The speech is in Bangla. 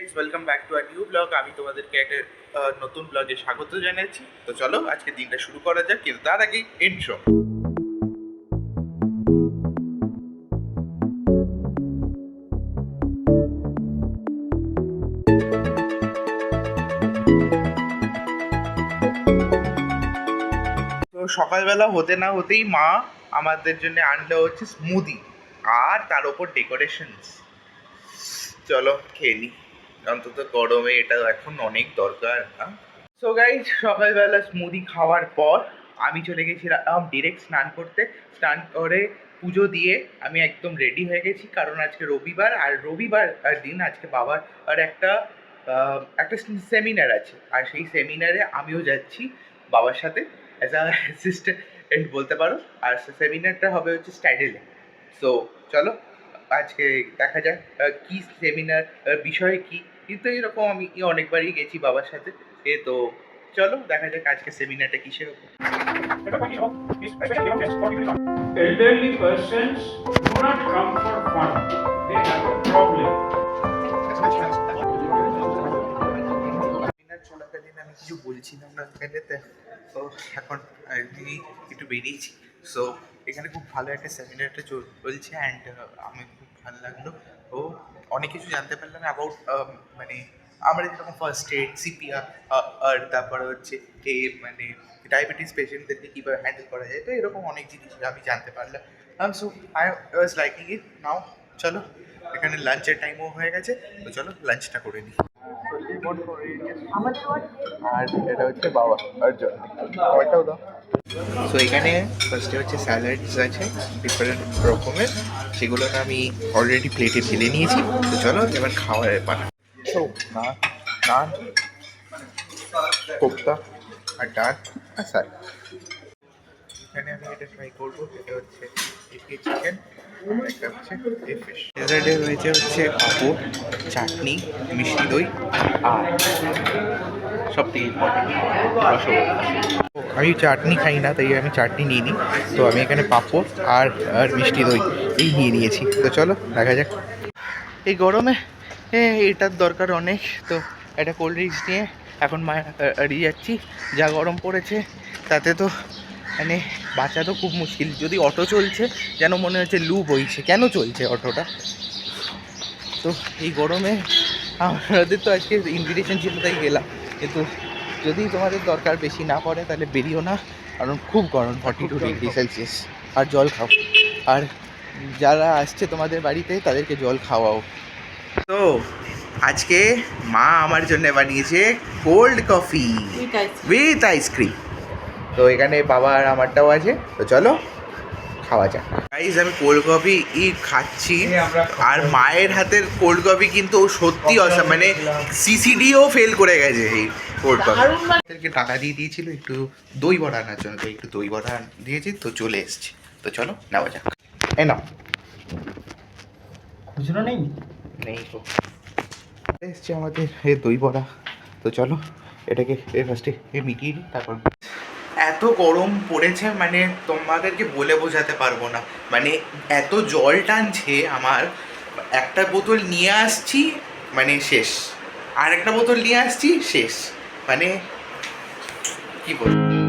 Guys welcome back to new vlog আমি তোমাদেরকে একটা নতুন ব্লগে স্বাগত জানাচ্ছি। তো চলো, আজকে দিনটা শুরু করা যাক, কিন্তু তার আগে ইন্ট্রো তো সকালবেলা হতে না হতেই মা আমাদের জন্য আনলো হচ্ছে স্মুদি আর তার ওপর ডেকোরেশনস চলো, খেয়ে নি। অন্তত গরমে এটা এখন অনেক দরকার, না? সো গাইজ সকালবেলা স্মুদি খাওয়ার পর আমি চলে গেছিলাম ডিরেক্ট স্নান করতে। স্নান করে পুজো দিয়ে আমি একদম রেডি হয়ে গেছি, কারণ আজকে রবিবার আর রবিবার দিন আজকে বাবার আর একটা একটা সেমিনার আছে। আর সেই সেমিনারে আমিও যাচ্ছি বাবার সাথে অ্যাজ আ অ্যাসিস্ট্যান্ট বলতে পারো। আর সেমিনারটা হবে হচ্ছে স্টাইডেলে সো চলো। আজকে দেখা যাক কি সেমিনার বিষয় কি। কিন্তু এরকম আমি অনেকবারই গেছি বাবার সাথে। এ তো চলো দেখা যাক আজকে সেমিনারটা কিসের উপর Elderly persons do not come for fun. They have a problem. চলাকালীন আমি কিছু বলছিলাম না এখানেতে তো। এখন একটু বেরিয়েছি। সো এখানে খুব ভালো একটা সেমিনারটা চলছে অ্যান্ড আমি খুব ভালো লাগল। ও অনেক কিছু জানতে পারলাম অ্যাবাউট মানে আমরা যেরকম ফার্স্ট এড সিপিআর আর তারপরে হচ্ছে এ মানে ডায়াবেটিস পেশেন্টদেরকে কীভাবে হ্যান্ডেল করা যায় তো এরকম অনেক জিনিস আমি জানতে পারলাম। So I was liking it now চলো এখানে লাঞ্চের টাইমও হয়ে গেছে। তো চলো লাঞ্চটা করে নিই। আর এটা হচ্ছে বাবা আর জন্য দাও। সো এখানে ফার্স্টে হচ্ছে স্যালাডস আছে ডিফারেন্ট রকমের। সেগুলো আমি অলরেডি প্লেটে ফেলে নিয়েছি। তো চলো, এবার খাওয়ার পালা সো নান নান, কোপ্তা, আর ডাল, আর স্যার এখানে আমি এটা ট্রাই করব এটা হচ্ছে একে চিকেন হচ্ছে হচ্ছে চাটনি, মিষ্টি দই, আর সব থেকে ইম্পর্টেন্ট আমি চাটনি খাই না, তাই আমি চাটনি নিয়ে নিই। তো আমি এখানে পাঁপড় আর আর মিষ্টি দই এই নিয়ে নিয়েছি। তো চলো, দেখা যাক। এই গরমে এটার দরকার অনেক। তো একটা কোল্ড ড্রিঙ্কস নিয়ে এখন মা এড়িয়ে যাচ্ছি। যা গরম পড়েছে, তাতে তো মানে বাঁচা তো খুব মুশকিল। যদি অটো চলছে যেন মনে হচ্ছে লু বইছে। কেন চলছে অটোটা? তো এই গরমে আমাদের তো আজকে ইনভিটেশন ছিল তাই গেলাম। কিন্তু যদি তোমাদের দরকার বেশি না পড়ে তাহলে বেরিও না। কারণ খুব গরম ফর্টি টু ডিগ্রি সেলসিয়াস আর জল খাও। আর যারা আসছে তোমাদের বাড়িতে তাদেরকে জল খাওয়াও। তো আজকে মা আমার জন্য বানিয়েছে কোল্ড কফি উইথ আইসক্রিম তো এখানে বাবা আর আমারটাও আছে। তো চলো খাওয়া যাক। গাইজ আমি কোল্ড কফি ই খাচ্ছি। আর মায়ের হাতের কোল্ড কফি কিন্তু সত্যি অসা মানে সিসিডিও ফেল করে গেছে এই কোল্ড কফি টাকা দিয়ে দিয়েছিল একটু দই বড়া আনার জন্য তো একটু দই বড়া দিয়েছি তো চলে এসছে। তো চলো নেওয়া যাক। এ নাও। খুচরো নেই? নেই তো। এসছে আমাদের এ দই বড়া। তো চলো এটাকে এ ফার্স্টে এ মিটিয়ে দিই তারপর এত গরম পড়েছে মানে তোমাদেরকে বলে বোঝাতে পারব না। মানে এত জল টানছে আমার, একটা বোতল নিয়ে আসছি মানে শেষ। আর একটা বোতল নিয়ে আসছি, শেষ। মানে কি বলব?